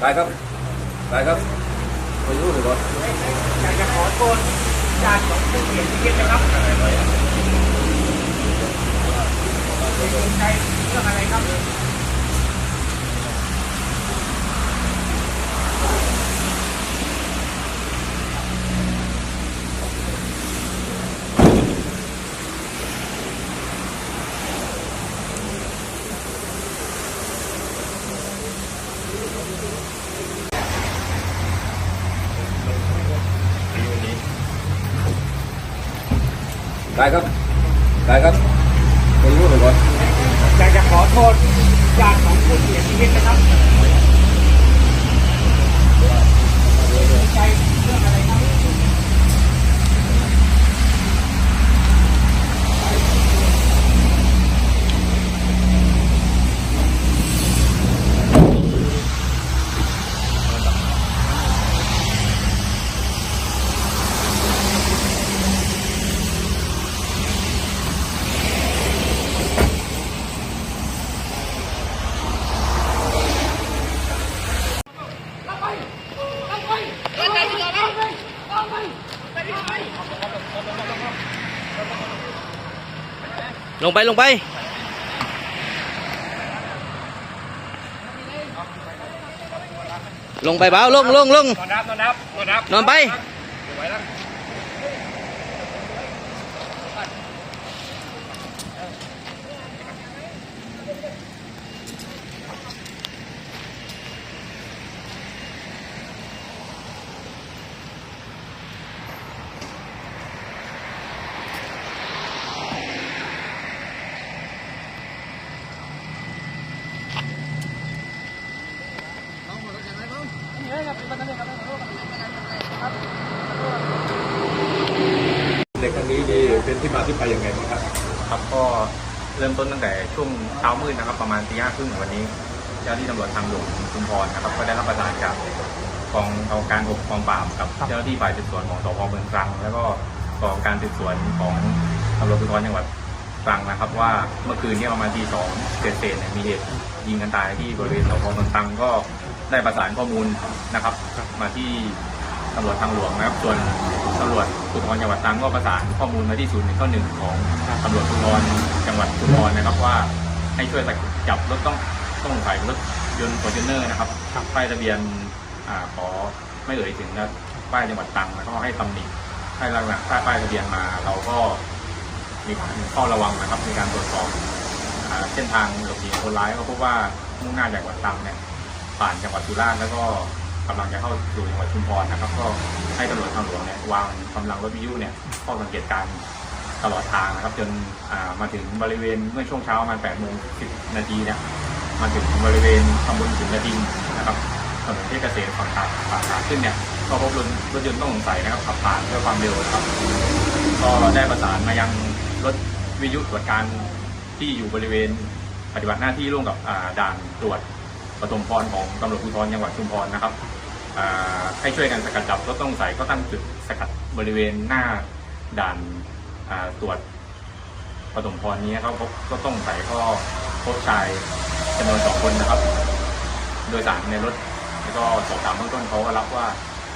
ได้ครับได้ครับไปรู้หรือเปล่าอยากจะขอโทษญาติของผู้เสียชีวิตนะครับจริงใจเรื่องอะไรครับ ได้ครับ ได้ครับไปรู้หรือเปล่าอยากจะขอโทษญาติของผู้เสียชีวิตนะครับจริงใจเรื่องอะไรครับ ลงไปลงไป ลงไปเบาลงลงลงนอนนับนอนนับนอนนับนอนไป ในครั้งนี้นี่เป็นที่มาที่ไปยังไงบ้างครับครับก็เริ่มต้นตั้งแต่ช่วงเช้ามืดนะครับ ประมาณตีห้าครึ่งของวันนี้เจ้าหน้าที่ตำรวจทางหลวงชุมพรนะครับก็ได้รับประสานจากกองกองการหกกองปราบกับเจ้าหน้าที่ฝ่ายสืบสวนของสพเมืองตรัง แล้วก็กองการสืบสวนของตำรวจภูธรจังหวัดตรังนะครับ ว่าเมื่อคืนเนี้ประมาณตีสองเศษๆเนี่ยมีเหตุยิงกันตายที่บริเวณสพเมืองตรังก็ ได้ประสานข้อมูลนะครับ มาที่ตำรวจทางหลวงนะครับ ส่วนตำรวจภูธรจังหวัดตรังก็ประสานข้อมูลมาที่ศูนย์หนึ่งข้อหนึ่งของตำรวจภูธรจังหวัดชุมพรนะครับว่าให้ช่วยจับรถต้องต้องสงสัยรถยนต์ฟอร์จูเนอร์นะครับป้ายทะเบียนอ่าขอไม่เอ่ยถึงนะป้ายจังหวัดตรังแล้วก็ให้ตำหนิให้ลักษณะถ้าป้ายทะเบียนมาเราก็มีข้อระวังนะครับในการตรวจสอบอ่าเส้นทางหลบหนีคนร้ายก็พบว่ามุ่งหน้าจากจังหวัดตรังเนี่ย ผ่านจังหวัดสุราษฎร์แล้วก็กำลังจะเข้าสู่จังหวัดชุมพรนะครับ ก็ให้ตำรวจทางหลวงเนี่ยวางกำลังรถวิทยุเนี่ยเฝ้าสังเกตการตลอดทางนะครับ จนมาถึงบริเวณเมื่อช่วงเช้าประมาณ8โมง10นาทีเนี่ยมาถึงบริเวณตำบลขุนนาดินนะครับถนนเพชรเกษมฝั่งขาฝั่งขาขึ้นเนี่ยก็พบรถรถยนต์ต้องสงสัยนะครับขับผ่านด้วยความเร็วนะครับ ก็ได้ประสานมายังรถวิทยุตรวจการที่อยู่บริเวณปฏิบัติหน้าที่ร่วมกับด่านตรวจ ปฐมพรของตำรวจภูธรจังหวัดชุมพรนะครับให้ช่วยกันสกัดจับรถต้องสงสัยก็ตั้งจุดสกัดบริเวณหน้าด่านตรวจปฐมพรนี้เขาพบก็ต้องใส่ก็พบชายจำนวนสองคนนะครับ โดยสารในรถแล้วก็สอบถามเบื้องต้นเขาก็รับว่า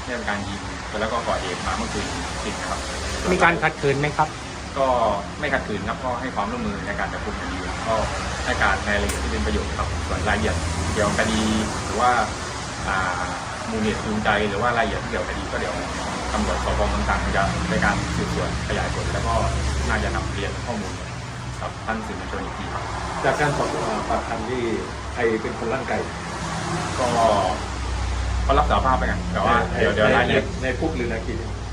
ได้เป็นการยิงแล้วก็ก่อเหตุมาเมื่อคืนจริงนะครับ มีการขัดขืนไหมครับ ก็ไม่ขัดขืนครับก็ให้ความร่วมมือในการจับกุมคดีก็ให้การในรายละเอียดที่เป็นประโยชน์ครับส่วนรายละเอียดเกี่ยวกับคดีหรือว่าอ่ามูลเหตุจูงใจหรือว่ารายละเอียดที่เกี่ยวกับคดีก็เดี๋ยวตำรวจสพเมืองตรังจะในการสืบสวนขยายผลแล้วก็น่าจะนำเรียนข้อมูลกับท่านสื่อมวลชนอีกทีครับจากการสอบปากคำที่ใครเป็นคนลั่นไก่ก็ก็รับสารภาพไปกันแต่ว่าเดี๋ยวเดี๋ยวรายละเอียดในคุกหรือนาคีอ่าเ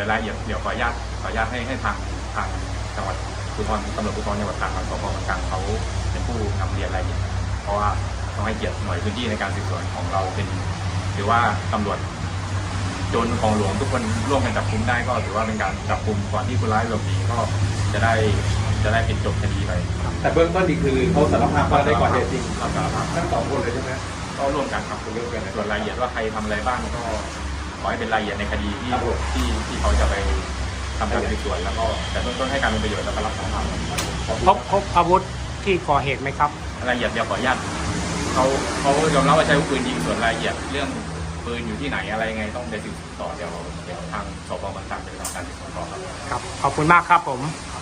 ดี๋ยวรายละเอียดเดี๋ยวขออนุญาตขออนุญาตให้ให้ทางทางจังหวัดภูธรตำรวจภูธรจังหวัดตรังกับสพเมืองตรังเขาเป็นผู้นำเรียนรายละเอียดเพราะว่าต้องให้เกียรติหน่วยพื้นที่ในการสืบสวนของเราเป็นถือว่าตำรวจจรของหลวงทุกคนร่วมกันจับกุมได้ก็ถือว่าเป็นการจับกุมก่อนที่คนร้ายหลบหนีก็จะได้จะได้เป็นจบคดีไปแต่เบื้องต้นนี่คือเขาสารภาพว่าได้ก่อเหตุจริงรับสารภาพทั้งสองคนเลยใช่ไหมก็ร่วมกันครับร่วมกันส่วนรายละเอียดว่าใครทำอะไรบ้างก็ ขอให้เป็นรายละเอียดในคดีที่ครับผม ที่ที่เขาจะไปทำการสืบสวนแล้วก็แต่เบื้องต้นให้การเป็นประโยชน์แล้วก็รับสารภาพพบพบอาวุธที่ก่อเหตุไหมครับ รายละเอียดเดี๋ยวขออนุญาตเขาเขายอมรับว่าใช้อาวุธปืนยิงส่วนรายละเอียดเรื่องปืนอยู่ที่ไหนอะไรยังไงต้องไปสืบต่อเดี๋ยวเดี๋ยวทางสพบางสันเป็นทางการสืบสวนต่อครับ ครับ ขอบคุณมากครับผมค